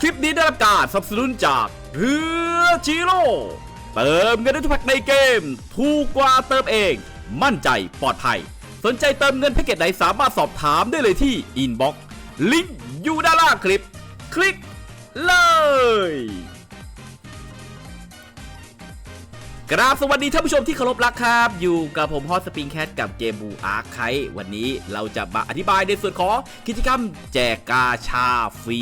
คลิปนี้ได้รับการสนับสนุนจากเรือจิโร่เติมเงินได้ทุกแพ็คในเกม ถูกกว่าเติมเอง มั่นใจปลอดภัย สนใจเติมเงินแพ็กเกจไหนสามารถสอบถามได้เลยที่อินบ็อกซ์ลิงก์อยู่ด้านล่างคลิป คลิกเลย กราบสวัสดีท่านผู้ชมที่เคารพรักครับ อยู่กับผมฮอตสปริงแคทกับเกมบูอาร์คไควันนี้เราจะมาอธิบายในส่วนของกิจกรรมแจกกาชาฟรี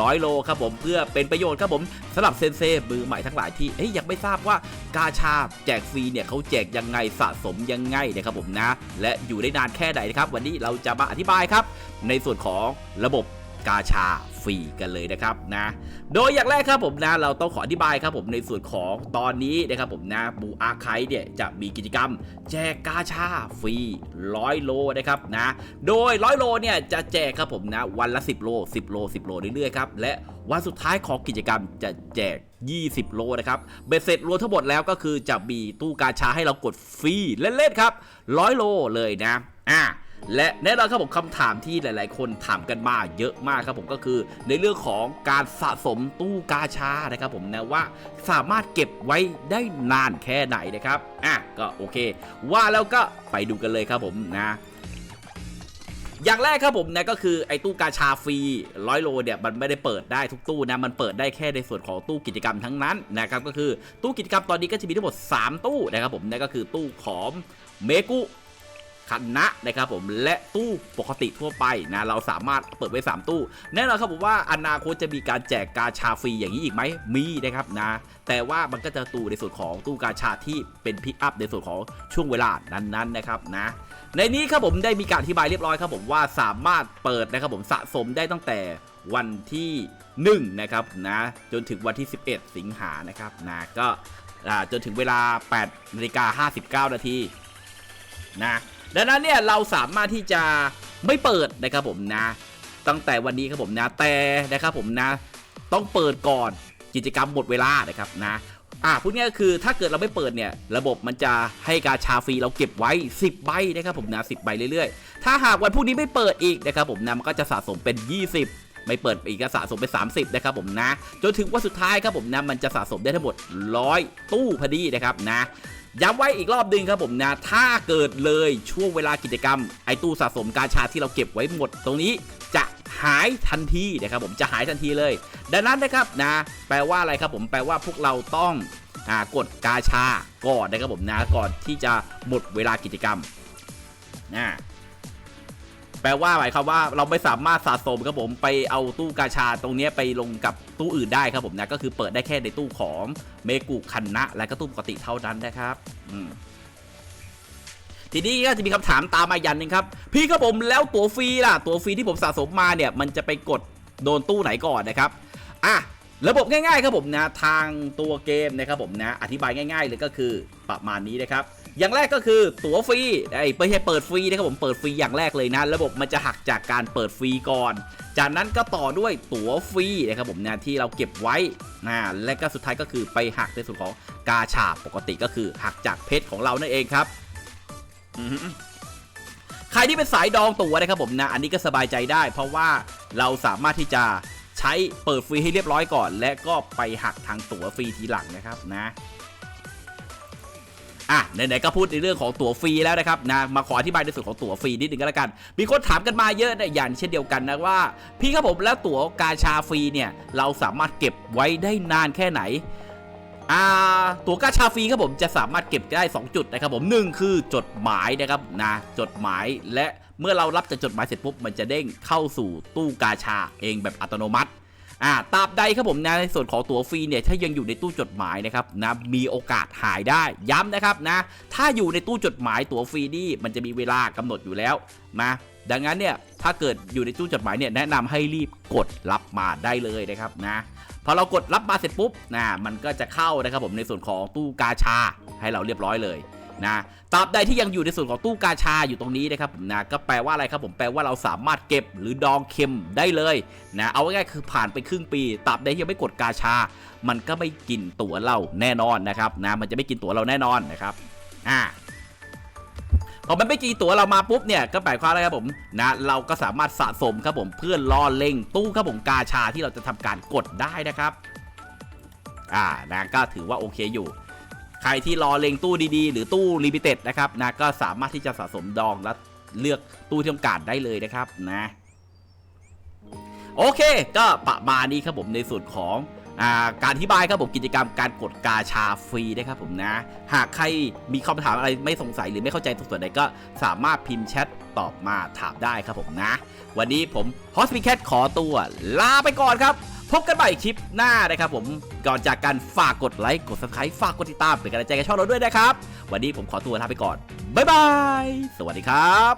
ร้อยโลครับผมเพื่อเป็นประโยชน์ครับผมสำหรับเซนเซ่มือใหม่ทั้งหลายที่เอ้ยยังไม่ทราบว่ากาชาแจกฟรีเนี่ยเขาแจกยังไงสะสมยังไงนะครับผมนะ และอยู่ได้นานแค่ไหนนะครับวันนี้เราจะมาอธิบายครับ ในส่วนของระบบ กาชาฟรีกันเลยนะครับนะ โดยอย่างแรกครับผมนะเราต้องขออธิบายครับผมในส่วนของตอนนี้นะครับผมนะบูอาไคเนี่ยจะมีกิจกรรม แจกกาชาฟรีร้อยโลนะครับนะโดยร้อยโลเนี่ยจะแจกครับผมนะวันละ 10 โล 10 โล 10 โลเรื่อยๆครับและวันสุดท้ายของกิจกรรมจะแจก 20 โลนะครับ เบ็ดเสร็จรวมทั้งหมดแล้วก็คือจะมีตู้กาชาให้เรากดฟรีเล่นๆครับร้อยโลเลยนะ อ่า และแน่นอนครับผมคำถามที่หลาย ๆ คนถามกันมาเยอะมากครับผมก็คือ ในเรื่องของการสะสมตู้กาชานะครับผมนะว่าสามารถเก็บไว้ได้นานแค่ไหนนะครับอะก็โอเค ว่าแล้วก็ไปดูกันเลยครับผมนะอย่างแรกครับผมนะก็คือไอ้ตู้กาชาฟรีร้อยโลเนี่ยมันไม่ได้เปิดได้ทุกตู้นะมันเปิดได้แค่ในส่วนของตู้กิจกรรมทั้งนั้นนะครับก็คือตู้กิจกรรมตอนนี้ก็จะมีทั้งหมด 3 ตู้นะครับผมนั่นก็คือตู้ของเมกุ คันนะนะครับผมและตู้ปกติทั่วไปนะเราสามารถเปิดไว้ 3 ตู้ แน่นอนครับผมว่าอนาคตจะมีการแจกกาชาฟรีอย่างนี้อีกไหมมีนะครับนะ แต่ว่ามันก็จะตู้ในส่วนของตู้กาชาที่เป็นพิกอัพในส่วนของช่วงเวลานั้นๆนะครับนะในนี้ครับผมได้มีการอธิบายเรียบร้อยครับผมว่าสามารถเปิดนะครับผมสะสมได้ตั้งแต่วันที่ 1 นะครับนะจนถึงวันที่ 11 สิงหานะครับนะก็จนถึงเวลา8นาฬิกา59 นาทีนะ ดังนั้นเนี่ยเราสามารถที่จะไม่เปิดนะครับผมนะ ตั้งแต่วันนี้ครับผมนะแต่นะครับผมนะ ต้องเปิดก่อนกิจกรรมหมดเวลานะครับนะอ่าพูดง่ายๆคือถ้าเกิดเราไม่เปิดเนี่ย ระบบมันจะให้กาชาฟรีเราเก็บไว้ 10 ใบนะครับผมนะ10 ใบเรื่อยๆ ถ้าหากวันพรุ่งนี้ไม่เปิดอีกนะครับผมนะมันก็จะสะสมเป็น 20ไม่เปิดอีกก็สะสมเป็น30 นะครับผมนะ จนถึงวันสุดท้ายครับผมนะ มันจะสะสมได้ทั้งหมด 100 ตู้พอดีนะครับนะ ย้ำไว้อีกรอบหนึงครับผมนะ ถ้าเกิดเลยช่วงเวลากิจกรรม ไอตู้สะสมกาชาที่เราเก็บไว้หมดตรงนี้จะหายทันทีนะครับผมจะหายทันทีเลย ดังนั้นนะครับนะ แปลว่าอะไรครับผมแปลว่าพวกเราต้องอกดกาชาก่อนนะครับผมนะก่อนที่จะหมดเวลากิจกรรมนะ แปลว่าหมายความว่าเราไม่สามารถสะสมครับผมไปเอาตู้กาชาตรงนี้ไปลงกับตู้อื่นได้ครับผมนะก็คือเปิดได้แค่ในตู้ของเมกุคันนะ และก็ตู้ปกติเท่านั้นนะครับอืมทีนี้ก็จะมีคำถามตามมายันหนึ่งครับ พี่ครับผมแล้วตั๋วฟรีล่ะ ตั๋วฟรีที่ผมสะสมมาเนี่ย มันจะไปกดโดนตู้ไหนก่อนนะครับ อะ ระบบง่ายๆครับผมนะ ทางตัวเกมนะครับผมนะ อธิบายง่าย ๆ เลยก็คือประมาณนี้นะครับ อย่างแรกก็คือตั๋วฟรีไอ้ไม่ใช่เปิดฟรีนะครับผมเปิดฟรีอย่างแรกเลยนะ ระบบมันจะหักจากการเปิดฟรีก่อน จากนั้นก็ต่อด้วยตั๋วฟรีนะครับผมนะที่เราเก็บไว้นะและก็สุดท้ายก็คือไปหักในส่วนของกาชาปกติก็คือหักจากเพชรของเรานั่นเองครับใครที่เป็นสายดองตั๋วนะครับผมนะอันนี้ก็สบายใจได้ เพราะว่าเราสามารถที่จะใช้เปิดฟรีให้เรียบร้อยก่อน และก็ไปหักทางตั๋วฟรีทีหลังนะครับนะ อะไหนๆก็พูดในเรื่องของตั๋วฟรีแล้วนะครับนะมาขออธิบายในส่วนของตั๋วฟรีนิดนึงก็แล้วกัน มีคนถามกันมาเยอะนะอย่างเช่นเดียวกันนะว่า พี่ครับผมแล้วตั๋วกาชาฟรีเนี่ยเราสามารถเก็บไว้ได้นานแค่ไหนอ่าตั๋วกาชาฟรีครับผมจะสามารถเก็บได้ 2 จุดนะครับผมหนึ่งคือจดหมายนะครับนะจดหมายและเมื่อเรารับจากจดหมายเสร็จปุ๊บมันจะเด้งเข้าสู่ตู้กาชาเองแบบอัตโนมัติ อ่าตราบใดครับผมนะในส่วนของตั๋วฟรีเนี่ยถ้ายังอยู่ในตู้จดหมายนะครับนะมีโอกาสหายได้ย้ำนะครับนะถ้าอยู่ในตู้จดหมายตั๋วฟรีนี่มันจะมีเวลากำหนดอยู่แล้วนะดังนั้นเนี่ยถ้าเกิดอยู่ในตู้จดหมายเนี่ยแนะนำให้รีบกดรับมาได้เลยนะครับนะพอเรากดรับมาเสร็จปุ๊บนะมันก็จะเข้านะครับผมในส่วนของตู้กาชาให้เราเรียบร้อยเลย นะตราบใดที่ยังอยู่ในส่วนของตู้กาชาอยู่ตรงนี้นะครับผมนะก็แปลว่าอะไรครับผมแปลว่าเราสามารถเก็บหรือดองเค็มได้เลยนะเอาง่ายๆคือผ่านไปครึ่งปีตราบใดที่ยังไม่กดกาชา มันก็ไม่กินตั๋วเราแน่นอนนะครับนะมันจะไม่กินตั๋วเราแน่นอนนะครับอ่าพอมันไม่กี่ตัวเรามาปุ๊บเนี่ยก็แปลความอะไรครับผมนะเราก็สามารถสะสมครับผมเพื่อรอเล็งตู้ครับผมกาชาที่เราจะทำการกดได้นะครับ อ่านะก็ถือว่าโอเคอยู่ รที่รอเลงตู้ดีๆ หรือตู้ลิมิเต็ดนะครับนะก็สามารถที่จะสะสมดองและเลือกตู้ที่ต้องการได้เลยนะครับนะโอเค ก็ประมาณนี้ครับผมในส่วนของอการอธิบายครับผมกิจกรรมการกดกาชาฟรีนะครับผมนะ หากใครมีคำถามอะไรไม่สงสัยหรือไม่เข้าใจตรงส่วนใดก็สามารถพิมพ์แชทตอบมาถามได้ครับผมนะ วันนี้ผมฮอสปิแคทขอตัวลาไปก่อนครับ พบกันใหม่คลิปหน้านะครับผมก่อนจากการฝากกดไลค์กด subscribe ฝากกดติดตามเป็นกำลังใจกับช่องเราด้วยนะครับ วันนี้ผมขอตัวลาไปก่อนบ๊ายบาย สวัสดีครับ